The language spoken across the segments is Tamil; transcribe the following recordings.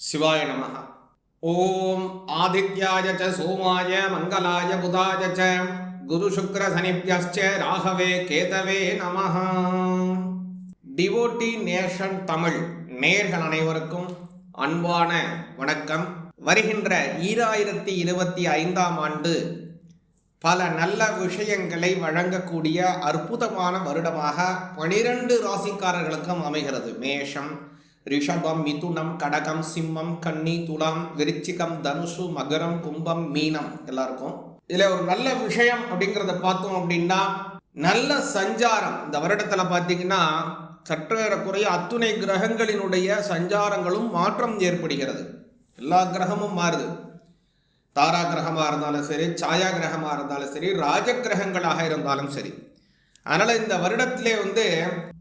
சிவாய நமக ஓம் ஆதித்யாய ச சோமாய மங்களாய புதாய ச குரு சுக்ர சனிப்யஸ்ச ராகவே கேதவே நமः டிவோட்டி நேஷன் தமிழ் நேர்கள் அனைவருக்கும் அன்பான வணக்கம். வருகின்ற ஈராயிரத்தி இருபத்தி ஐந்தாம் ஆண்டு பல நல்ல விஷயங்களை வழங்கக்கூடிய அற்புதமான வருடமாக பனிரெண்டு ராசிக்காரர்களுக்கும் அமைகிறது. மேஷம் ரிஷபம் மிதுனம் கடகம் சிம்மம் கன்னி துலாம் விருச்சிகம் தனுசு மகரம் கும்பம் மீனம் எல்லாருக்கும் இதில் ஒரு நல்ல விஷயம் அப்படிங்கிறத பார்த்தோம் அப்படின்னா நல்ல சஞ்சாரம் இந்த வருடத்தில் பார்த்தீங்கன்னா சற்றேறக்குறைய அத்துணை கிரகங்களினுடைய சஞ்சாரங்களும் மாற்றம் ஏற்படுகிறது எல்லா கிரகமும் மாறுது தாரா கிரகமாக இருந்தாலும் சரி சாயா கிரகமாக இருந்தாலும் சரி ராஜ கிரகங்களாக இருந்தாலும் சரி அதனால் இந்த வருடத்திலே வந்து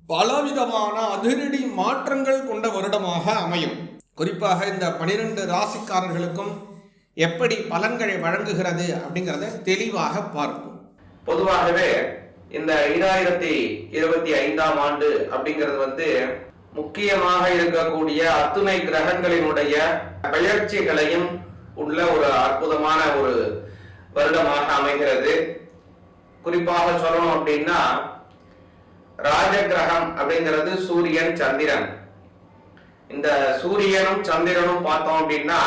பலவிதமான அதிரடி மாற்றங்கள் கொண்ட வருடமாக அமையும். குறிப்பாக இந்த பனிரெண்டு ராசிக்காரர்களுக்கும் எப்படி பலன்களை வழங்குகிறது அப்படிங்கிறத தெளிவாக பார்ப்போம். பொதுவாகவே இந்த ஈராயிரத்தி இருபத்தி ஐந்தாம் ஆண்டு அப்படிங்கிறது வந்து முக்கியமாக இருக்கக்கூடிய அத்துணை கிரகங்களினுடைய பெயர்ச்சிகளையும் உள்ள ஒரு அற்புதமான ஒரு வருடமாக அமைகிறது. குறிப்பாக சொல்லணும் அப்படின்னா ராஜ கிரகம் அப்படிங்கிறது சூரியன் சந்திரன். இந்த சூரியனும் சந்திரனும் பார்த்தோம் அப்படின்னா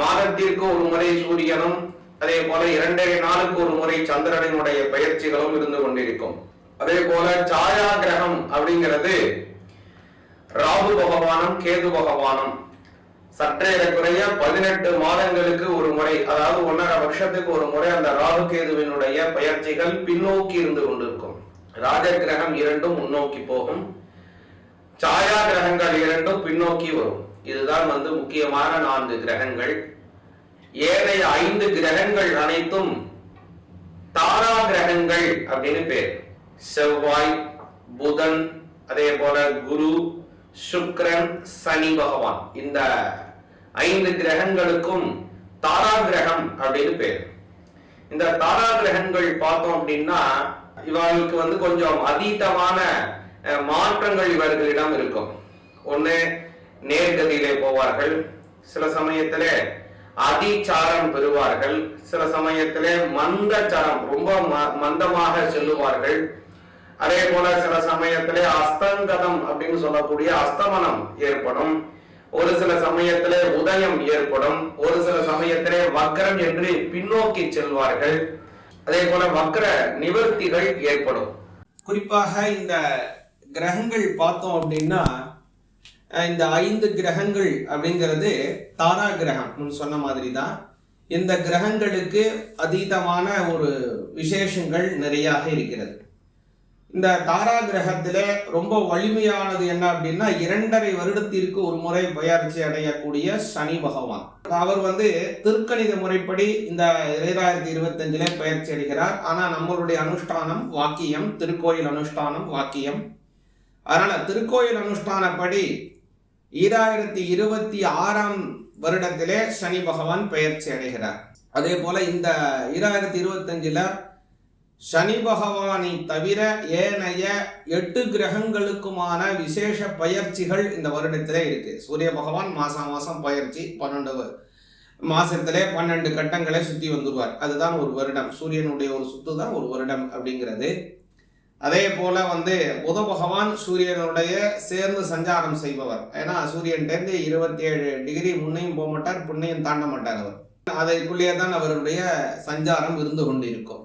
மாதத்திற்கு ஒரு முறை சூரியனும் அதே போல இரண்டரை நாளுக்கு ஒரு முறை சந்திரனினுடைய பயிற்சிகளும் இருந்து கொண்டிருக்கும். அதே போல சாயா கிரகம் அப்படிங்கிறது ராகு பகவானும் கேது பகவானும். சற்றே குறைய பதினெட்டு மாதங்களுக்கு ஒரு முறை அதாவது ஒன்றரை வருஷத்துக்கு ஒரு முறை அந்த ராகு கேதுவினுடைய பயிற்சிகள் பின்னோக்கி இருந்து கொண்டிருக்கும். ராஜ கிரகம் இரண்டும் முன்னோக்கி போகும். சாயா கிரகங்கள் இரண்டும் பின்னோக்கி வரும். இதுதான் வந்து முக்கியமான நான்கு கிரகங்கள். ஏனைய ஐந்து கிரகங்கள் அனைத்தும் தாரா கிரகங்கள் அப்படின்னு பேர். செவ்வாய் புதன் அதே போல குரு சுக்ரன் சனி பகவான். இந்த ஐந்து கிரகங்களுக்கும் தாரா கிரகம் அப்படின்னு பேர். இந்த தாரா கிரகங்கள் பார்த்தோம் அப்படின்னா இவர்களுக்கு வந்து கொஞ்சம் அதீதமான அஹ், மாற்றங்கள் இவர்களிடம் இருக்கும். ஒண்ணு நேர்கதியிலே போவார்கள். சில சமயத்திலே அதிச்சாரம் பெறுவார்கள். சில சமயத்துல மந்தச்சாரம் ரொம்ப ம- மந்தமாக செல்லுவார்கள். அதே போல சில சமயத்துல அஸ்தங்கதம் அப்படின்னு சொல்லக்கூடிய அஸ்தமனம் ஏற்படும். ஒரு சில சமயத்துல உதயம் ஏற்படும். ஒரு சில சமயத்திலே வக்ரம் என்று பின்னோக்கி செல்வார்கள். அதே போல வக்கர நிவர்த்திகள் ஏற்படும். குறிப்பாக இந்த கிரகங்கள் பார்த்தோம் அப்படின்னா இந்த ஐந்து கிரகங்கள் அப்படிங்கிறது தாரா கிரகம் முன் சொன்ன மாதிரி தான் இந்த கிரகங்களுக்கு அதீதமான ஒரு விசேஷங்கள் நிறையாக இருக்கிறது. இந்த தாரா கிரகத்தில் ரொம்ப வலிமையானது என்ன அப்படின்னா இரண்டரை வருடத்திற்கு ஒரு முறை பயிற்சி அடையக்கூடிய சனி பகவான். அவர் வந்து திருக்கணித முறைப்படி இந்த இரண்டாயிரத்தி இருபத்தஞ்சிலே பயிற்சி அடைகிறார் ஆனால் நம்மளுடைய அனுஷ்டானம் வாக்கியம் திருக்கோயில் அனுஷ்டானம் வாக்கியம். அதனால் திருக்கோயில் அனுஷ்டானப்படி ஈராயிரத்தி இருபத்தி ஆறாம் வருடத்திலே சனி பகவான் பயிற்சி அடைகிறார். அதே போல இந்த ஈராயிரத்தி இருபத்தஞ்சில் சனி பகவானை தவிர ஏனைய எட்டு கிரகங்களுக்குமான விசேஷ பயிற்சிகள் இந்த வருடத்திலே இருக்கு. சூரிய பகவான் மாசம் மாசம் பயிற்சி பன்னெண்டு மாசத்திலே பன்னெண்டு கட்டங்களை சுத்தி வந்துருவார். அதுதான் ஒரு வருடம். சூரியனுடைய ஒரு சுத்து தான் ஒரு வருடம் அப்படிங்கிறது. அதே போல வந்து புத பகவான் சூரியனுடைய சேர்ந்து சஞ்சாரம் செய்பவர். ஏன்னா சூரியன்டேருந்து இருபத்தி ஏழு டிகிரி முன்னையும் போக மாட்டார் புண்ணையும் தாண்ட மாட்டார் அவர். அதற்குள்ளேயே தான் அவருடைய சஞ்சாரம் இருந்து கொண்டு இருக்கும்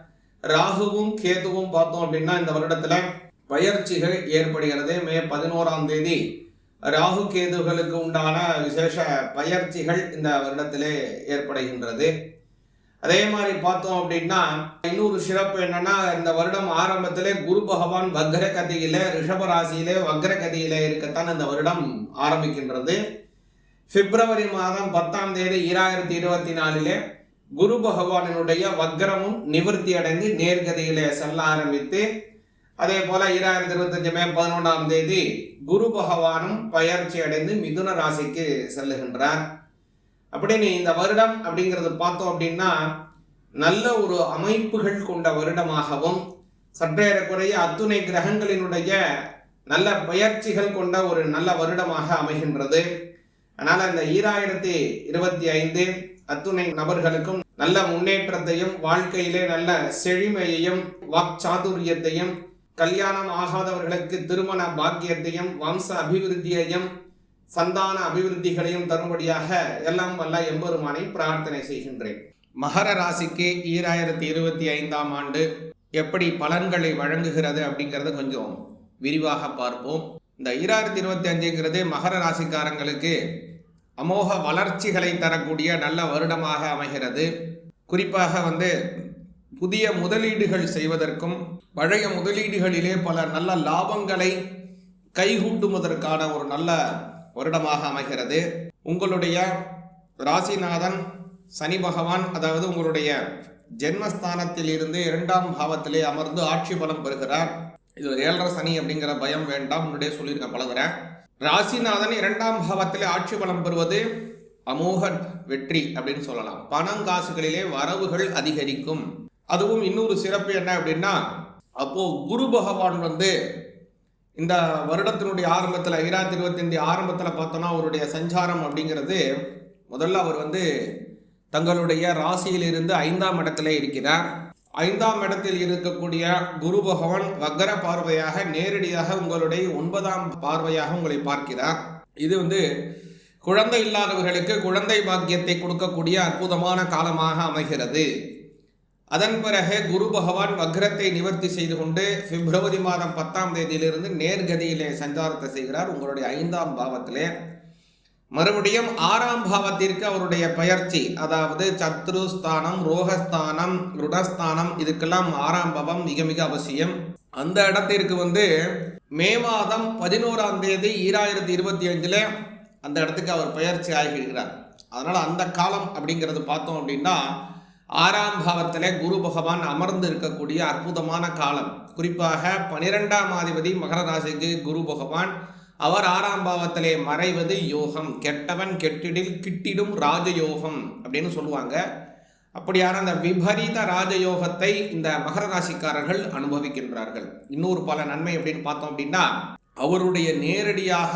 ராகுவும் கேதுவும் பார்த்தோம் அப்படின்னா இந்த வருடத்துல பயிற்சிகள் ஏற்படுகிறது. மே பதினோராம் தேதி ராகு கேதுகளுக்கு உண்டான விசேஷ பயிற்சிகள் இந்த வருடத்திலே ஏற்படுகின்றது. அதே மாதிரி பார்த்தோம் அப்படின்னா இன்னொரு சிறப்பு என்னன்னா இந்த வருடம் ஆரம்பத்திலே குரு பகவான் வக்ர கதியில ரிஷப ராசியிலே வக்ர கதியில இருக்கத்தான் இந்த வருடம் ஆரம்பிக்கின்றது. பிப்ரவரி மாதம் பத்தாம் தேதி ஈராயிரத்தி இருபத்தி நாலிலே குரு பகவானினுடைய வக்ரமும் நிவர்த்தி அடைந்து நேர்கதியிலே செல்ல ஆரம்பித்து அதே போல இரண்டாயிரத்தி இருபத்தஞ்சு மே பதினொன்றாம் தேதி குரு பகவானும் பயிற்சி அடைந்து மிதுன ராசிக்கு செல்லுகின்றார். அப்படின்னு இந்த வருடம் அப்படிங்கிறது பார்த்தோம் அப்படின்னா நல்ல ஒரு அமைப்புகள் கொண்ட வருடமாகவும் சற்றேறக்குறைய அத்துணை கிரகங்களினுடைய நல்ல பயிற்சிகள் கொண்ட ஒரு நல்ல வருடமாக அமைகின்றது. அதனால் இந்த ஈராயிரத்தி இருபத்தி ஐந்து அத்துணை நபர்களுக்கும் நல்ல முன்னேற்றத்தையும் வாழ்க்கையிலே நல்ல செழுமையையும் வாக்சாதுரியத்தையும் கல்யாணம் ஆகாதவர்களுக்கு திருமண பாக்கியத்தையும் வம்ச அபிவிருத்தியையும் சந்தான அபிவிருத்திகளையும் தரும்படியாக எல்லாம் வல்ல எம்பெருமானை பிரார்த்தனை செய்கின்றேன். மகர ராசிக்கு ஈராயிரத்தி இருபத்தி ஐந்தாம் ஆண்டு எப்படி பலன்களை வழங்குகிறது அப்படிங்கிறத கொஞ்சம் விரிவாக பார்ப்போம். இந்த ஈராயிரத்தி இருபத்தி அஞ்சுங்கிறது மகர ராசிக்காரங்களுக்கு அமோக வளர்ச்சிகளை தரக்கூடிய நல்ல வருடமாக அமைகிறது. குறிப்பாக வந்து புதிய முதலீடுகள் செய்வதற்கும் பழைய முதலீடுகளிலே பல நல்ல லாபங்களை கைகூட்டுவதற்கான ஒரு நல்ல வருடமாக அமைகிறது. உங்களுடைய ராசிநாதன் சனி பகவான் அதாவது உங்களுடைய ஜென்மஸ்தானத்தில் இருந்து இரண்டாம் பாவத்திலே அமர்ந்து ஆட்சி பலம் பெறுகிறார். இது ஏழரை சனி அப்படிங்கிற பயம் வேண்டாம் முன்னாடியே சொல்லியிருக்கேன் பழகுறேன். ராசிநாதன் இரண்டாம் பாவத்தில் ஆட்சி பலம் பெறுவது அமோக வெற்றி அப்படின்னு சொல்லலாம். பணம் காசுகளிலே வரவுகள் அதிகரிக்கும். அதுவும் இன்னொரு சிறப்பு என்ன அப்படின்னா அப்போ குரு பகவான் வந்து இந்த வருடத்தினுடைய ஆரம்பத்தில் ஈராயிரத்தி இருபத்தஞ்சு ஆரம்பத்தில் பார்த்தோன்னா அவருடைய சஞ்சாரம் அப்படிங்கிறது முதல்ல அவர் வந்து தங்களுடைய ராசியிலிருந்து ஐந்தாம் இடத்துல இருக்கிறார். ஐந்தாம் இடத்தில் இருக்கக்கூடிய குரு பகவான் வக்கர பார்வையாக நேரடியாக உங்களுடைய ஒன்பதாம் பார்வையாக உங்களை பார்க்கிறார். இது வந்து குழந்தை இல்லாதவர்களுக்கு குழந்தை பாக்கியத்தை கொடுக்கக்கூடிய அற்புதமான காலமாக அமைகிறது. அதன் பிறகு குரு பகவான் வக்ரத்தை நிவர்த்தி செய்து கொண்டு பிப்ரவரி மாதம் பத்தாம் தேதியிலிருந்து நேர்கதியிலே சஞ்சாரத்தை செய்கிறார். உங்களுடைய ஐந்தாம் பாவத்திலே. மறுபடியும் ஆறாம் பாவத்திற்கு அவருடைய பயிற்சி அதாவது சத்ருஸ்தானம் ரோகஸ்தானம் ருடஸ்தானம் இதுக்கெல்லாம் ஆறாம் பாவம் மிக மிக அவசியம். அந்த இடத்திற்கு வந்து மே மாதம் பதினோராம் தேதி ஈராயிரத்தி இருபத்தி அஞ்சில் அந்த இடத்துக்கு அவர் பயிற்சி ஆகியிருக்கிறார். அதனால் அந்த காலம் அப்படிங்கிறது பார்த்தோம் அப்படின்னா ஆறாம் பாவத்தில் குரு பகவான் அமர்ந்து இருக்கக்கூடிய அற்புதமான காலம். குறிப்பாக பனிரெண்டாம் அதிபதி மகர ராசிக்கு குரு பகவான் அவர் ஆறாம் பாவத்திலே மறைவது யோகம். கெட்டவன் கெட்டிடில் கிட்டிடும் ராஜயோகம் அப்படின்னு சொல்லுவாங்க. அப்படியான அந்த விபரீத ராஜயோகத்தை இந்த மகர ராசிக்காரர்கள் அனுபவிக்கின்றார்கள். இன்னொரு பல நன்மை அப்படின்னு பார்த்தோம் அப்படின்னா அவருடைய நேரடியாக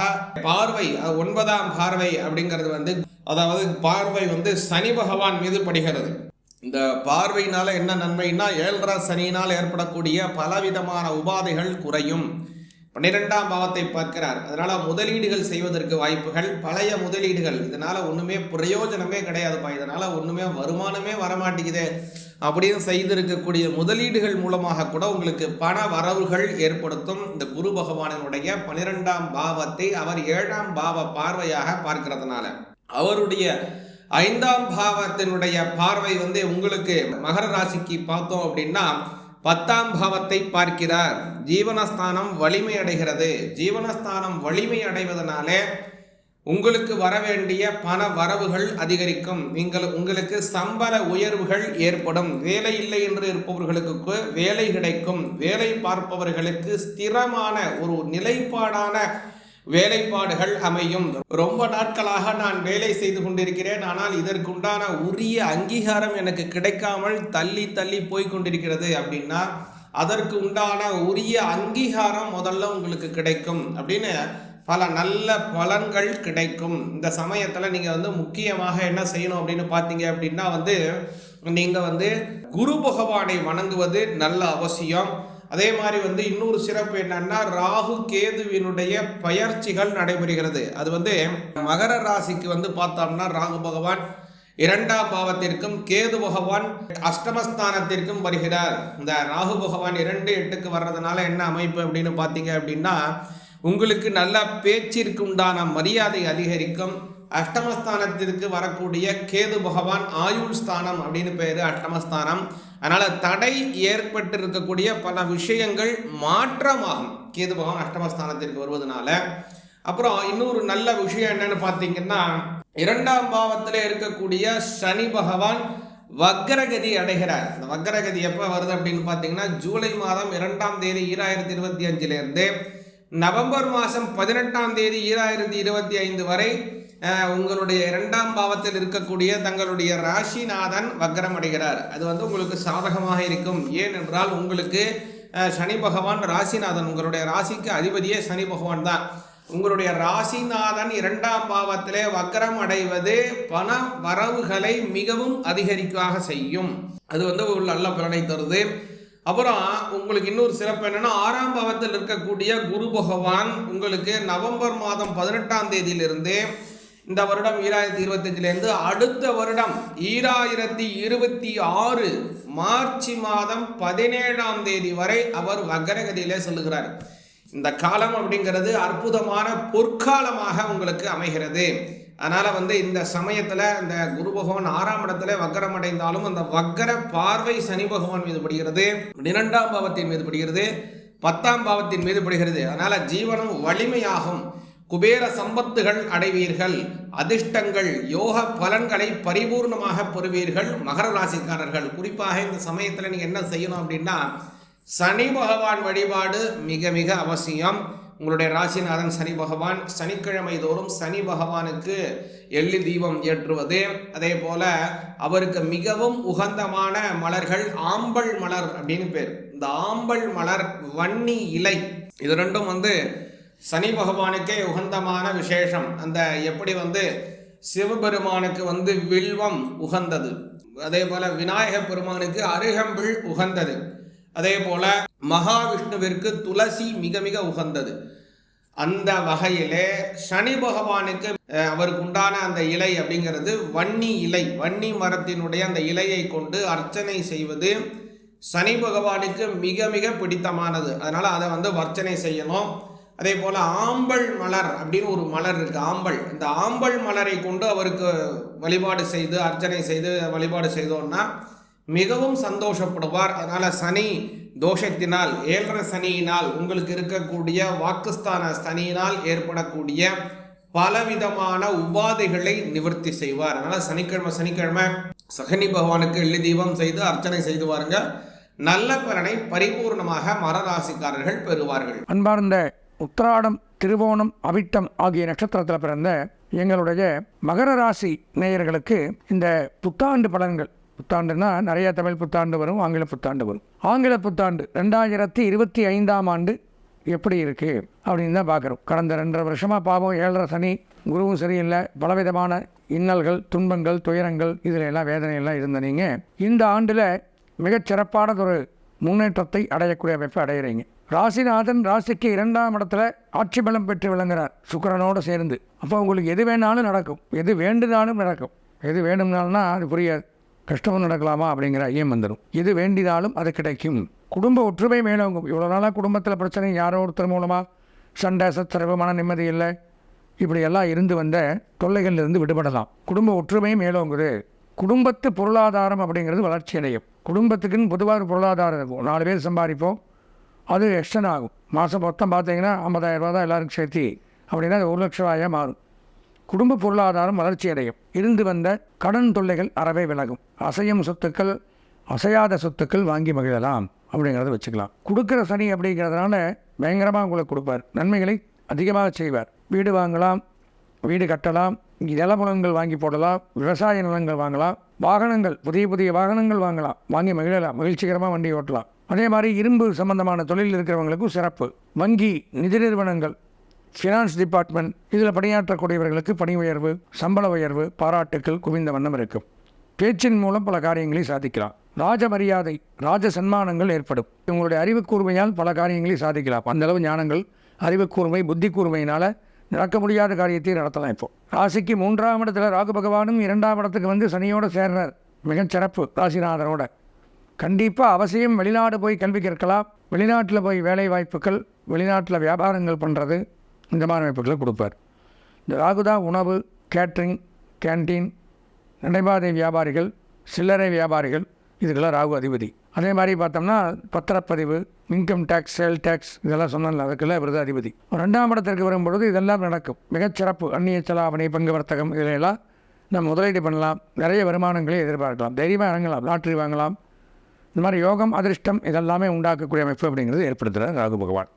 பார்வை ஒன்பதாம் பார்வை அப்படிங்கிறது வந்து அதாவது பார்வை வந்து சனி பகவான் மீது படுகிறது. இந்த பார்வையினால என்ன நன்மைன்னா ஏழரை சனியினால் ஏற்படக்கூடிய பலவிதமான உபாதைகள் குறையும். பன்னிரெண்டாம் பாவத்தை பார்க்கிறார். அதனால முதலீடுகள் செய்வதற்கு வாய்ப்புகள் பழைய முதலீடுகள். இதனால ஒண்ணுமே பிரயோஜனமே கிடையாதுப்பா. இதனால ஒண்ணுமே வருமானமே வரமாட்டேங்குதே அப்படின்னு செய்திருக்கக்கூடிய முதலீடுகள் மூலமாக கூட உங்களுக்கு பண வரவுகள் ஏற்படுத்தும் இந்த குரு பகவானினுடைய பன்னிரெண்டாம் பாவத்தை அவர் ஏழாம் பாவ பார்வையாக பார்க்கிறதுனால. அவருடைய ஐந்தாம் பாவத்தினுடைய பார்வை வந்து உங்களுக்கு மகர ராசிக்கு பார்த்தோம் அப்படின்னா பத்தாம் பாவத்தை பார்க்கிறார். ஜீவனஸ்தானம் வலிமை அடைகிறது ஜீவனஸ்தானம் வலிமை அடைவதனாலே உங்களுக்கு வர வேண்டிய பண வரவுகள் அதிகரிக்கும். நீங்கள் உங்களுக்கு சம்பள உயர்வுகள் ஏற்படும். வேலை இல்லை என்று இருப்பவர்களுக்கு வேலை கிடைக்கும். வேலை பார்ப்பவர்களுக்கு ஸ்திரமான ஒரு நிலைப்பாடான வேலைப்பாடுகள் அமையும். ரொம்ப நாட்களாக நான் வேலை செய்து கொண்டிருக்கிறேன். ஆனால் இதற்குண்டான உரிய அங்கீகாரம் எனக்கு கிடைக்காமல் தள்ளி தள்ளி போய் கொண்டிருக்கிறது அப்படின்னா அதற்கு உண்டான உரிய அங்கீகாரம் முதல்ல உங்களுக்கு கிடைக்கும் அப்படின்னு பல நல்ல பலன்கள் கிடைக்கும். இந்த சமயத்தில் நீங்கள் வந்து முக்கியமாக என்ன செய்யணும் அப்படின்னு பார்த்தீங்க அப்படின்னா வந்து நீங்கள் வந்து குரு பகவானை வணங்குவது நல்ல அவசியம். அதே மாதிரி வந்து இன்னொரு சிறப்பு என்னன்னா ராகு கேதுவினுடைய பயிற்சிகள் நடைபெறுகிறது. அது வந்து மகர ராசிக்கு வந்து பார்த்தோம்னா ராகு பகவான் இரண்டாம் பாவத்திற்கும் கேது பகவான் அஷ்டமஸ்தானத்திற்கும் வருகிறார். இந்த ராகு பகவான் இரண்டு எட்டுக்கு வர்றதுனால என்ன அமைப்பு அப்படின்னு பார்த்தீங்க அப்படின்னா உங்களுக்கு நல்ல பேச்சிற்கு உண்டான மரியாதை அதிகரிக்கும். அஷ்டமஸ்தானத்திற்கு வரக்கூடிய கேது பகவான் ஆயுள் ஸ்தானம் அப்படின்னு பேரு அஷ்டமஸ்தானம். அதனால் தடை ஏற்பட்டு இருக்கக்கூடிய பல விஷயங்கள் மாற்றமாகும். கேது பகவான் அஷ்டமஸ்தானத்திற்கு வருவதனால. அப்புறம் இன்னொரு நல்ல விஷயம் என்னன்னு பார்த்தீங்கன்னா இரண்டாம் பாவத்தில் இருக்கக்கூடிய சனி பகவான் வக்ரகதி அடைகிறார். இந்த வக்ரகதி எப்போ வருது அப்படின்னு பார்த்தீங்கன்னா ஜூலை மாதம் இரண்டாம் தேதி ஈராயிரத்தி இருபத்தி அஞ்சிலிருந்து நவம்பர் மாதம் பதினெட்டாம் தேதி ஈராயிரத்தி இருபத்தி ஐந்து வரை உங்களுடைய இரண்டாம் பாவத்தில் இருக்கக்கூடிய தங்களுடைய ராசிநாதன் வக்ரம் அடைகிறார் அது வந்து உங்களுக்கு சாதகமாக இருக்கும். ஏனென்றால் உங்களுக்கு சனி பகவான் ராசிநாதன் உங்களுடைய ராசிக்கு அதிபதியே சனி பகவான் தான். உங்களுடைய ராசிநாதன் இரண்டாம் பாவத்திலே வக்கரம் அடைவது பண வரவுகளை மிகவும் அதிகரிக்காக செய்யும். அது வந்து ஒரு நல்ல பலனை தருது. அப்புறம் உங்களுக்கு இன்னொரு சிறப்பு என்னென்னா ஆறாம் பாவத்தில் இருக்கக்கூடிய குரு பகவான் உங்களுக்கு நவம்பர் மாதம் பதினெட்டாம் தேதியிலிருந்து இந்த வருடம் ஈராயிரத்தி இருபத்தஞ்சிலேருந்து அடுத்த வருடம் ஈராயிரத்தி இருபத்தி ஆறு மார்ச் மாதம் பதினேழாம் தேதி வரை அவர் வக்கரகதியிலே சொல்லுகிறார். இந்த காலம் அப்படிங்கிறது அற்புதமான பொற்காலமாக உங்களுக்கு அமைகிறது. அதனால் வந்து இந்த சமயத்தில் இந்த குரு பகவான் ஆறாம் இடத்துல வக்கரம் அடைந்தாலும் அந்த வக்கர பார்வை சனி பகவான் மீது படுகிறது. இரண்டாம் பாவத்தின் மீது படுகிறது. பத்தாம் பாவத்தின் மீது படுகிறது. அதனால் ஜீவனம் வலிமையாகும். குபேர சம்பத்துகள் அடைவீர்கள் அதிர்ஷ்டங்கள் யோக பலன்களை பரிபூர்ணமாக பெறுவீர்கள். மகர ராசிக்காரர்கள் குறிப்பாக இந்த சமயத்தில் நீங்கள் என்ன செய்யணும் அப்படின்னா சனி பகவான் வழிபாடு மிக மிக அவசியம். உங்களுடைய ராசிநாதன் சனி பகவான் சனிக்கிழமை தோறும் சனி பகவானுக்கு எள்ளி தீபம் ஏற்றுவது. அதே போல அவருக்கு மிகவும் உகந்தமான மலர்கள் ஆம்பல் மலர் அப்படின்னு பேர். இந்த ஆம்பல் மலர் வன்னி இலை இது ரெண்டும் வந்து சனி பகவானுக்கே உகந்தமான விசேஷம். அந்த எப்படி வந்து சிவபெருமானுக்கு வந்து வில்வம் உகந்தது. அதே போல விநாயக பெருமானுக்கு அருகம்பிள் உகந்தது. அதே போல மகாவிஷ்ணுவிற்கு துளசி மிக மிக உகந்தது. அந்த வகையிலே சனி பகவானுக்கு அவருக்கு உண்டான அந்த இலை அப்படிங்கிறது வன்னி இலை. வன்னி மரத்தினுடைய அந்த இலையை கொண்டு அர்ச்சனை செய்வது சனி பகவானுக்கு மிக மிக பிடித்தமானது. அதனால அதை வந்து வர்ச்சனை செய்யணும். அதே போல் ஆம்பல் மலர் அப்படின்னு ஒரு மலர் இருக்கு. ஆம்பல். இந்த ஆம்பல் மலரை கொண்டு அவருக்கு வழிபாடு செய்து அர்ச்சனை செய்து வழிபாடு செய்தோம்னா மிகவும் சந்தோஷப்படுவார். அதனால் சனி தோஷத்தினால் ஏழரை சனியினால் உங்களுக்கு இருக்கக்கூடிய வாக்குஸ்தான சனியினால் ஏற்படக்கூடிய பலவிதமான உபாதைகளை நிவர்த்தி செய்வார். அதனால் சனிக்கிழமை சனிக்கிழமை சகனி பகவானுக்கு எள்ளி தீபம் செய்து அர்ச்சனை செய்து வாருங்க நல்ல பலனை பரிபூர்ணமாக மரராசிக்காரர்கள் பெறுவார்கள். அன்பார்ந்த உத்திராடம் திருவோணம் அவிட்டம் ஆகிய நட்சத்திரத்தில் பிறந்த எங்களுடைய மகர ராசி நேயர்களுக்கு இந்த புத்தாண்டு பலன்கள். புத்தாண்டுனா நிறைய தமிழ் புத்தாண்டு வரும் ஆங்கில புத்தாண்டு வரும். ஆங்கில புத்தாண்டு ரெண்டாயிரத்தி இருபத்தி ஐந்தாம் ஆண்டு எப்படி இருக்குது அப்படின்னு தான் பார்க்குறோம். கடந்த ரெண்டரை வருஷமாக பாவம் ஏழரை சனி குருவும் சரியில்லை. பலவிதமான இன்னல்கள் துன்பங்கள் துயரங்கள் இதில் எல்லாம் வேதனையெல்லாம் இருந்த நீங்கள் இந்த ஆண்டில் மிகச் சிறப்பானதொரு முன்னேற்றத்தை அடையக்கூடிய அமைப்பை அடையிறீங்க. ராசிநாதன் ராசிக்கு இரண்டாம் இடத்துல ஆட்சி பலம் பெற்று விளங்குகிறார் சுக்கரனோடு சேர்ந்து. அப்போ உங்களுக்கு எது வேணாலும் நடக்கும். எது வேண்டுனாலும் நடக்கும். எது வேணும்னாலும்னா அது புரியாது கஷ்டமும் நடக்கலாமா அப்படிங்கிற ஐயம் வந்துடும் எது வேண்டினாலும் அது கிடைக்கும். குடும்ப ஒற்றுமை மேலோங்கும் இவ்வளோ நாளாக குடும்பத்தில் பிரச்சனை யாரோ ஒருத்தர் மூலமாக சண்டை சச்சரவு மன நிம்மதி இல்லை. இப்படியெல்லாம் இருந்து வந்த தொல்லைகளிலிருந்து விடுபடலாம். குடும்ப ஒற்றுமை மேலோங்குது. குடும்பத்து பொருளாதாரம் அப்படிங்கிறது வளர்ச்சி அடையும். குடும்பத்துக்குன்னு பொதுவாக ஒரு பொருளாதாரம் இருக்கும். நாலு பேர் சம்பாதிப்போம். அது எக்ஸ்டன் ஆகும். மாதம் மொத்தம் பார்த்தீங்கன்னா ஐம்பதாயிரரூபா தான் எல்லாருக்கும் சேர்த்து. அப்படின்னா அது ஒரு லட்ச ரூபாயாக மாறும். குடும்ப பொருளாதாரம் வளர்ச்சி அடையும். இருந்து வந்த கடன் தொல்லைகள் அறவே விலகும். அசையும் சொத்துக்கள் அசையாத சொத்துக்கள் வாங்கி மகிழலாம். அப்படிங்கிறத வச்சுக்கலாம். கொடுக்குற சனி அப்படிங்கிறதுனால பயங்கரமாக உங்களுக்கு கொடுப்பார். நன்மைகளை அதிகமாக செய்வார். வீடு வாங்கலாம் வீடு கட்டலாம் நிலபுலங்கள் வாங்கி போடலாம் விவசாய நிலங்கள் வாங்கலாம் வாகனங்கள் புதிய புதிய வாகனங்கள் வாங்கலாம் வாங்கி மகிழலாம் மகிழ்ச்சிகரமாக வண்டி ஓட்டலாம். அதே மாதிரி இரும்பு சம்பந்தமான தொழில் இருக்கிறவங்களுக்கும் சிறப்பு. வங்கி நிதி நிறுவனங்கள் ஃபினான்ஸ் டிபார்ட்மெண்ட் இதில் பணியாற்றக்கூடியவர்களுக்கு பணி உயர்வு சம்பள உயர்வு பாராட்டுக்கள் குவிந்த வண்ணம் இருக்கும். பேச்சின் மூலம் பல காரியங்களை சாதிக்கலாம். ராஜ மரியாதை ராஜ சன்மானங்கள் ஏற்படும். உங்களுடைய அறிவு கூர்மையால் பல காரியங்களை சாதிக்கலாம். அந்தளவு ஞானங்கள் அறிவு கூர்மை புத்தி கூர்மையினால் நடக்க முடியாத காரியத்தை நடத்தலாம் இப்போ. ராசிக்கு மூன்றாம் இடத்துல ராகு பகவானும் இரண்டாம் இடத்துக்கு வந்து சனியோடு சேர்றார். மிகச் சிறப்பு. ராசிநாதனோட. கண்டிப்பாக அவசியம் வெளிநாடு போய் கல்வி கற்கலாம். வெளிநாட்டில் போய் வேலை வாய்ப்புகள் வெளிநாட்டில் வியாபாரங்கள் பண்ணுறது இந்த மாதிரி வாய்ப்புகளை கொடுப்பார். இந்த ராகுதா உணவு கேட்ரிங் கேன்டீன் நடைபாதை வியாபாரிகள் சில்லறை வியாபாரிகள் இதுக்கெல்லாம் ராகு அதிபதி. அதே மாதிரி பார்த்தோம்னா பத்திரப்பதிவு இன்கம் டேக்ஸ் சேல் டேக்ஸ் இதெல்லாம் சொன்னால அதுக்கெல்லாம் இவர் அதிபதி. ரெண்டாம் இடத்திற்கு வரும்பொழுது இதெல்லாம் நடக்கும். மிகச்சிறப்பு அந்நிய செலாவணி பங்கு வர்த்தகம் இதிலெல்லாம் நம்ம முதலீடு பண்ணலாம். நிறைய வருமானங்களை எதிர்பார்க்கலாம். தைரியமாக இறங்கலாம். லாட்ரி வாங்கலாம். இந்த மாதிரி யோகம் அதிர்ஷ்டம் இதெல்லாமே உண்டாக்கக்கூடிய அமைப்பு அப்படிங்கிறது ஏற்படுத்துகிறார் ராகு பகவான்.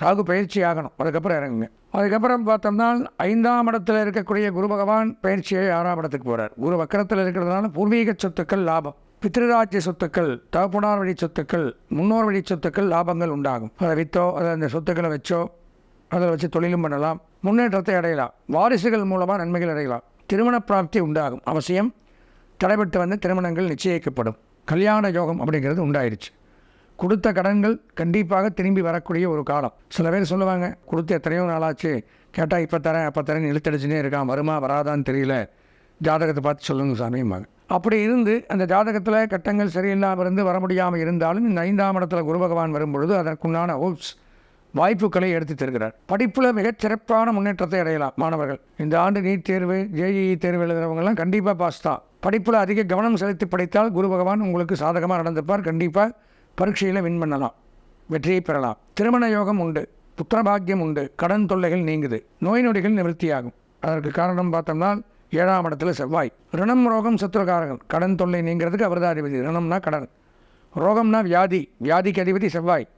ராகு பயிற்சி ஆகணும். அதுக்கப்புறம் இறங்குங்க. அதுக்கப்புறம் பார்த்தோம்னா ஐந்தாம் இடத்துல இருக்கக்கூடிய குரு பகவான் பயிற்சியை ஆறாம் இடத்துக்கு போகிறார் குரு வக்கரத்தில் இருக்கிறதுனால பூர்வீக சொத்துக்கள் லாபம். பித்ருராஜ்ய சொத்துக்கள் தகப்பனார் வழி சொத்துக்கள் முன்னோர் வழி சொத்துக்கள் லாபங்கள் உண்டாகும். அதை விற்றோ அதை அந்த சொத்துக்களை வச்சோ அதில் வச்சு தொழிலும் பண்ணலாம். முன்னேற்றத்தை அடையலாம். வாரிசுகள் மூலமாக நன்மைகள் அடையலாம். திருமண பிராப்தி உண்டாகும். அவசியம் தடைபட்டு வந்து திருமணங்கள் நிச்சயிக்கப்படும். கல்யாண யோகம் அப்படிங்கிறது உண்டாயிருச்சு. கொடுத்த கடன்கள் கண்டிப்பாக திரும்பி வரக்கூடிய ஒரு காலம். சில பேர் சொல்லுவாங்க கொடுத்து எத்தனையோ நாளாச்சு. கேட்டால் இப்போ தரேன் அப்போ தரேன் இழுத்தடிச்சுனே இருக்கான். வருமா வராதான்னு தெரியல. ஜாதகத்தை பார்த்து சொல்லுங்க சாமிம்பாங்க அப்படி இருந்து அந்த ஜாதகத்தில் கட்டங்கள் சரியில்லாமல் இருந்து வர முடியாமல் இருந்தாலும் இந்த ஐந்தாம் இடத்துல குரு பகவான் வரும்பொழுது அதற்குண்டான ஹோப்ஸ் வாய்ப்புகளை எடுத்து தருகிறார். படிப்பில் மிகச் சிறப்பான முன்னேற்றத்தை அடையலாம். மாணவர்கள் இந்த ஆண்டு நீட் தேர்வு ஜேஇஇ தேர்வு எழுதுகிறவங்கலாம் கண்டிப்பாக பாஸ் தான். படிப்பில் அதிக கவனம் செலுத்தி படித்தால் குரு பகவான் உங்களுக்கு சாதகமாக நடந்துப்பார். கண்டிப்பாக பரீட்சையில் வின் பண்ணலாம். வெற்றியை பெறலாம். திருமண யோகம் உண்டு. புத்திரபாக்கியம் உண்டு. கடன் தொல்லைகள் நீங்குது. நோய் நொடிகள் நிவர்த்தியாகும். அதற்கு காரணம் பார்த்தோம்னா ஏழாம் இடத்துல செவ்வாய். ரிணம் ரோகம் சத்துருகாரகன் கடன் தொல்லை நீங்கிறதுக்கு அவர்தான் அதிபதி. ரிணம்னா கடன். ரோகம்னா வியாதி. வியாதிக்கு அதிபதி செவ்வாய்.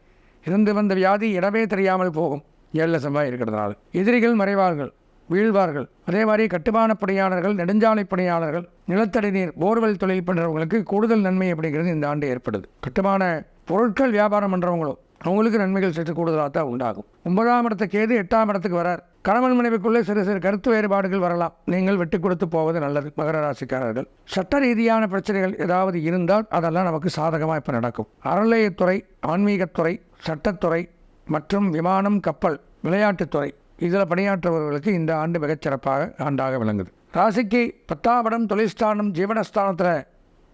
இருந்து வந்த வியாதி இடமே தெரியாமல் போகும். ஏழில் செவ்வாய் இருக்கிறதுனால எதிரிகள் மறைவார்கள் வீழ்வார்கள். அதே மாதிரி கட்டுமான பணியாளர்கள் நெடுஞ்சாலை பணியாளர்கள் நிலத்தடி நீர் போர்வெல் தொழில் பண்ணுறவங்களுக்கு கூடுதல் நன்மை அப்படிங்கிறது இந்த ஆண்டு ஏற்படுது. கட்டுமான பொருட்கள் வியாபாரம் பண்ணுறவங்களும் அவங்களுக்கு நன்மைகள் சற்று கூடுதலாக தான் உண்டாகும். ஒன்பதாம் இடத்துக்கு ஏது எட்டாம் இடத்துக்கு வரார். கணவன் மனைவிக்குள்ளே சிறு சிறு கருத்து வேறுபாடுகள் வரலாம். நீங்கள் வெட்டி கொடுத்து போவது நல்லது மகர ராசிக்காரர்கள். சட்ட ரீதியான பிரச்சனைகள் ஏதாவது இருந்தால் அதெல்லாம் நமக்கு சாதகமாக இப்போ நடக்கும். அறநிலையத்துறை ஆன்மீகத்துறை சட்டத்துறை மற்றும் விமானம் கப்பல் விளையாட்டுத்துறை இதில் பணியாற்றுபவர்களுக்கு இந்த ஆண்டு மிகச்சிறப்பாக ஆண்டாக விளங்குது. ராசிக்கு பத்தாம் இடம் தொழில்ஸ்தானம் ஜீவனஸ்தானத்தில்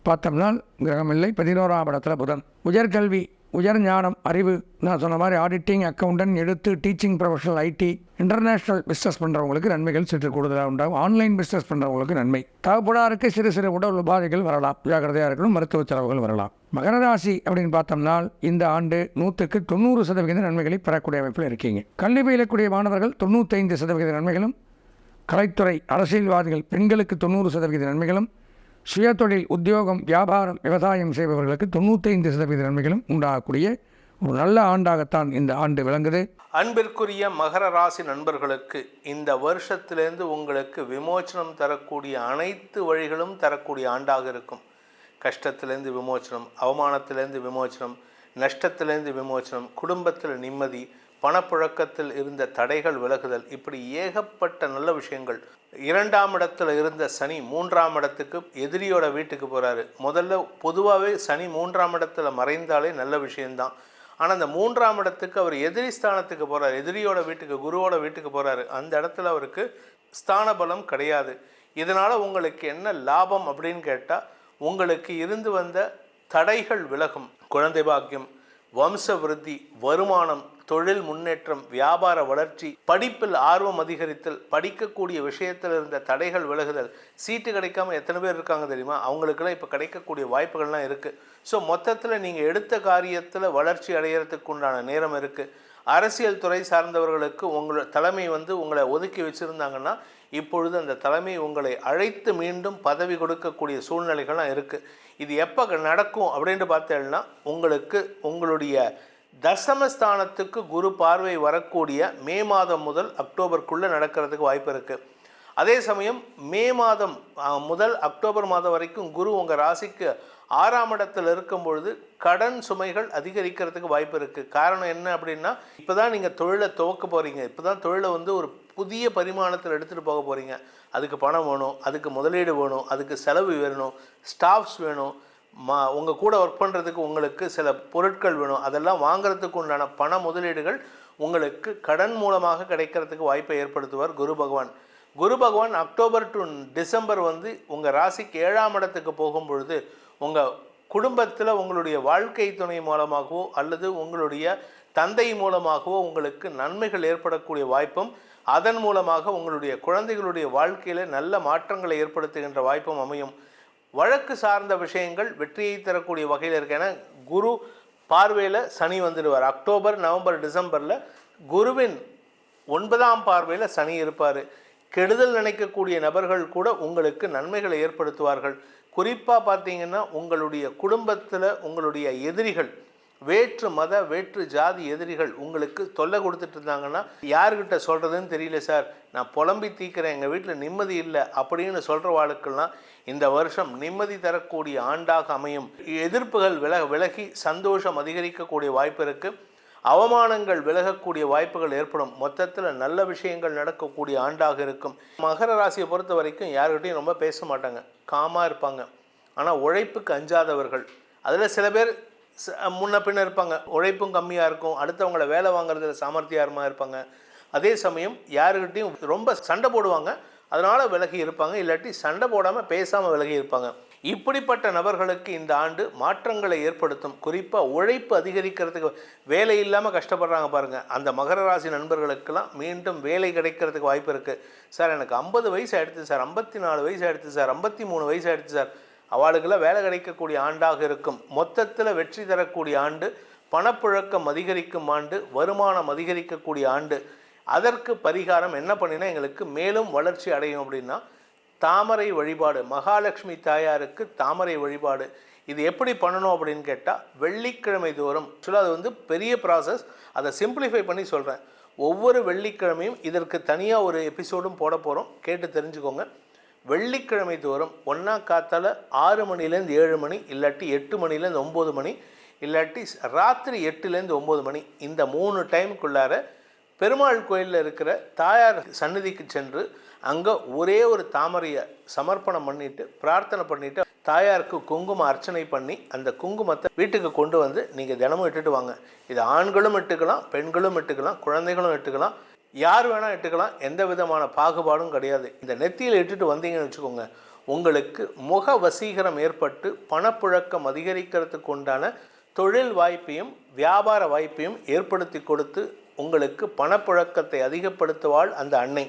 பார்த்தோம்னால் கிரகம் இல்லை பதினோராம் இடத்துல புதன். உயர்கல்வி உயர் ஞானம் அறிவு நான் சொன்ன மாதிரி ஆடிட்டிங் அக்கௌண்டன்ட் எழுத்து teaching professional IT international business பண்ணுறவங்களுக்கு நன்மைகள் சற்று கூடுதலாக உண்டாகும். ஆன்லைன் பிஸ்னஸ் பண்ணுறவங்களுக்கு நன்மை. தகப்படாருக்கு சிறு சிறு உடல் உபாதைகள் வரலாம். ஜாகிரதையாக இருக்கணும் மருத்துவ செலவுகள் வரலாம். மகர ராசி அப்படின்னு பார்த்தோம்னா இந்த ஆண்டு நூற்றுக்கு தொண்ணூறு சதவிகித நன்மைகளை பெறக்கூடிய அமைப்பில் இருக்கீங்க. கல்வி பயிலக்கூடிய மாணவர்கள் தொண்ணூத்தைந்து சதவிகித நன்மைகளும் கலைத்துறை அரசியல்வாதிகள் பெண்களுக்கு தொண்ணூறு சதவிகித நன்மைகளும் சுயதொழில் உத்தியோகம் வியாபாரம் விவசாயம் செய்பவர்களுக்கு தொண்ணூத்தைந்து சதவீத நன்மைகளும் உண்டாகக்கூடிய ஒரு நல்ல ஆண்டாகத்தான் இந்த ஆண்டு விளங்குது. அன்பிற்குரிய மகர ராசி நண்பர்களுக்கு இந்த வருஷத்திலேருந்து உங்களுக்கு விமோச்சனம் தரக்கூடிய அனைத்து வழிகளும் தரக்கூடிய ஆண்டாக இருக்கும். கஷ்டத்திலேருந்து விமோச்சனம் அவமானத்திலேருந்து விமோச்சனம் நஷ்டத்திலேருந்து விமோச்சனம் குடும்பத்தில் நிம்மதி பணப்புழக்கத்தில் இருந்த தடைகள் விலகுதல் இப்படி ஏகப்பட்ட நல்ல விஷயங்கள். இரண்டாம் இடத்துல இருந்த சனி மூன்றாம் இடத்துக்கு எதிரியோட வீட்டுக்கு போகிறாரு முதல்ல பொதுவாகவே சனி மூன்றாம் இடத்துல மறைந்தாலே நல்ல விஷயம்தான். ஆனால் அந்த மூன்றாம் இடத்துக்கு அவர் எதிரி ஸ்தானத்துக்கு போகிறார் எதிரியோட வீட்டுக்கு குருவோட வீட்டுக்கு போகிறாரு அந்த இடத்துல அவருக்கு ஸ்தான பலம் கிடையாது. இதனால் உங்களுக்கு என்ன லாபம் அப்படின்னு கேட்டால் உங்களுக்கு இருந்து வந்த தடைகள் விலகும். குழந்தை பாக்கியம் வம்ச விருத்தி வருமானம் தொழில் முன்னேற்றம் வியாபார வளர்ச்சி படிப்பில் ஆர்வம் அதிகரித்தல் படிக்கக்கூடிய விஷயத்தில் இருந்த தடைகள் விலகுதல் சீட்டு கிடைக்காம எத்தனை பேர் இருக்காங்க தெரியுமா? அவங்களுக்கெல்லாம் இப்போ கிடைக்கக்கூடிய வாய்ப்புகள்லாம் இருக்குது ஸோ மொத்தத்தில் நீங்கள் எடுத்த காரியத்தில் வளர்ச்சி அடையிறதுக்கு உண்டான நேரம் இருக்குது அரசியல் துறை சார்ந்தவர்களுக்கு உங்களோட தலைமை வந்து உங்களை ஒதுக்கி வச்சுருந்தாங்கன்னா இப்பொழுது அந்த தலைமை உங்களை அழைத்து மீண்டும் பதவி கொடுக்கக்கூடிய சூழ்நிலைகள்லாம் இருக்குது இது எப்போ நடக்கும் அப்படின்ட்டு பார்த்தேன்னா உங்களுக்கு உங்களுடைய தசமஸ்தானத்துக்கு குரு பார்வை வரக்கூடிய மே மாதம் முதல் அக்டோபருக்குள்ளே நடக்கிறதுக்கு வாய்ப்பு இருக்குது அதே சமயம் மே மாதம் முதல் அக்டோபர் மாதம் வரைக்கும் குரு உங்கள் ராசிக்கு ஆறாம் இடத்தில் இருக்கும் பொழுது கடன் சுமைகள் அதிகரிக்கிறதுக்கு வாய்ப்பு இருக்குது காரணம் என்ன அப்படின்னா இப்போ தான் நீங்கள் தொழிலை துவக்க போகிறீங்க இப்போ தான் தொழிலை வந்து ஒரு புதிய பரிமாணத்தில் எடுத்துகிட்டு போக போகிறீங்க அதுக்கு பணம் வேணும் அதுக்கு முதலீடு வேணும் அதுக்கு செலவு வேணும் ஸ்டாஃப்ஸ் வேணும் மா உங்கள் கூட ஒர்க் பண்ணுறதுக்கு உங்களுக்கு சில பொருட்கள் வேணும். அதெல்லாம் வாங்குறதுக்கு உண்டான பண முதலீடுகள் உங்களுக்கு கடன் மூலமாக கிடைக்கிறதுக்கு வாய்ப்பை ஏற்படுத்துவார் குரு பகவான். குரு பகவான் அக்டோபர் டு டிசம்பர் வந்து உங்கள் ராசிக்கு ஏழாம் இடத்துக்கு போகும் பொழுது உங்கள் குடும்பத்தில் உங்களுடைய வாழ்க்கை துணை மூலமாகவோ அல்லது உங்களுடைய தந்தை மூலமாகவோ உங்களுக்கு நன்மைகள் ஏற்படக்கூடிய வாய்ப்பும் அதன் மூலமாக உங்களுடைய குழந்தைகளுடைய வாழ்க்கையில் நல்ல மாற்றங்களை ஏற்படுத்துகின்ற வாய்ப்பும் அமையும். வழக்கு சார்ந்த விஷயங்கள் வெற்றியை தரக்கூடிய வகையில் இருக்கு. ஏன்னா குரு பார்வையில் சனி வந்துடுவார். அக்டோபர் நவம்பர் டிசம்பரில் குருவின் ஒன்பதாம் பார்வையில் சனி இருப்பார். கெடுதல் நினைக்கக்கூடிய நபர்கள் கூட உங்களுக்கு நன்மைகளை ஏற்படுத்துவார்கள். குறிப்பாக பார்த்தீங்கன்னா உங்களுடைய குடும்பத்தில் உங்களுடைய எதிரிகள் வேற்று மத வேற்று ஜாதி எதிரிகள் உங்களுக்கு தொல்லை கொடுத்துட்டு இருந்தாங்கன்னா யாருக்கிட்ட சொல்கிறதுன்னு தெரியல சார். நான் புலம்பி தீக்கிறேன் எங்கள் வீட்டில் நிம்மதி இல்லை அப்படின்னு சொல்கிற வாழ்க்கெல்லாம் இந்த வருஷம் நிம்மதி தரக்கூடிய ஆண்டாக அமையும். எதிர்ப்புகள் விலக விலகி சந்தோஷம் அதிகரிக்கக்கூடிய வாய்ப்பு இருக்குது அவமானங்கள் விலகக்கூடிய வாய்ப்புகள் ஏற்படும். மொத்தத்தில் நல்ல விஷயங்கள் நடக்கக்கூடிய ஆண்டாக இருக்கும். மகர ராசியை பொறுத்த வரைக்கும் யாருக்கிட்டையும் ரொம்ப பேச மாட்டாங்க. காமாக இருப்பாங்க. ஆனால் உழைப்புக்கு அஞ்சாதவர்கள். அதில் சில பேர் முன்ன பின்ன இருப்பாங்க. உழைப்பும் கம்மியாக இருக்கும். அடுத்தவங்கள வேலை வாங்குறதுல சாமர்த்தியாரமாக இருப்பாங்க. அதே சமயம் யாருக்கிட்டையும் ரொம்ப சண்டை போடுவாங்க. அதனால் விலகி இருப்பாங்க. இல்லாட்டி சண்டை போடாமல் பேசாமல் விலகி இருப்பாங்க. இப்படிப்பட்ட நபர்களுக்கு இந்த ஆண்டு மாற்றங்களை ஏற்படுத்தும். குறிப்பாக உழைப்பு அதிகரிக்கிறதுக்கு வேலை இல்லாமல் கஷ்டப்படுறாங்க பாருங்கள் அந்த மகர ராசி நண்பர்களுக்கெல்லாம் மீண்டும் வேலை கிடைக்கிறதுக்கு வாய்ப்பு இருக்குது சார் எனக்கு ஐம்பது வயசு ஆயிடுச்சு சார். ஐம்பத்தி நாலு வயசு ஆயிடுச்சு சார். ஐம்பத்தி மூணு வயசு ஆயிடுச்சு சார். அவளுக்கெல்லாம் வேலை கிடைக்கக்கூடிய ஆண்டாக இருக்கும். மொத்தத்தில் வெற்றி தரக்கூடிய ஆண்டு பணப்புழக்கம் அதிகரிக்கும் ஆண்டு வருமானம் அதிகரிக்கக்கூடிய ஆண்டு. அதற்கு பரிகாரம் என்ன பண்ணினா எங்களுக்கு மேலும் வளர்ச்சி அடையும் அப்படின்னா தாமரை வழிபாடு. மகாலட்சுமி தாயாருக்கு தாமரை வழிபாடு. இது எப்படி பண்ணணும் அப்படின்னு கேட்டால் வெள்ளிக்கிழமை தோறும். ஆக்சுவலாக அது வந்து பெரிய ப்ராசஸ் அதை சிம்பிளிஃபை பண்ணி சொல்கிறேன் ஒவ்வொரு வெள்ளிக்கிழமையும் இதற்கு தனியாக ஒரு எபிசோடும் போட போகிறோம் கேட்டு தெரிஞ்சுக்கோங்க. வெள்ளிக்கிழமை தோறும் ஒன்றா காத்தால ஆறு மணிலேருந்து ஏழு மணி இல்லாட்டி எட்டு மணிலேருந்து ஒம்பது மணி இல்லாட்டி ராத்திரி எட்டுலேருந்து ஒம்பது மணி. இந்த மூணு டைமுக்குள்ளார பெருமாள் கோயிலில் இருக்கிற தாயார் சன்னதிக்கு சென்று அங்கே ஒரே ஒரு தாமரையை சமர்ப்பணம் பண்ணிட்டு பிரார்த்தனை பண்ணிட்டு தாயாருக்கு குங்கும அர்ச்சனை பண்ணி அந்த குங்குமத்தை வீட்டுக்கு கொண்டு வந்து நீங்கள் தினமும் இட்டுட்டு வாங்க. இது ஆண்களும் இட்டுக்கலாம் பெண்களும் இட்டுக்கலாம் குழந்தைகளும் இட்டுக்கலாம். யார் வேணால் இட்டுக்கலாம் எந்த விதமான பாகுபாடும் கிடையாது. இந்த நெத்தியில் இட்டுட்டு வந்தீங்கன்னு வச்சுக்கோங்க உங்களுக்கு முக வசீகரம் ஏற்பட்டு பணப்புழக்கம் அதிகரிக்கிறதுக்கு உண்டான தொழில் வாய்ப்பையும் வியாபார வாய்ப்பையும் ஏற்படுத்தி கொடுத்து உங்களுக்கு பணப்புழக்கத்தை அதிகப்படுத்துவாள் அந்த அன்னை.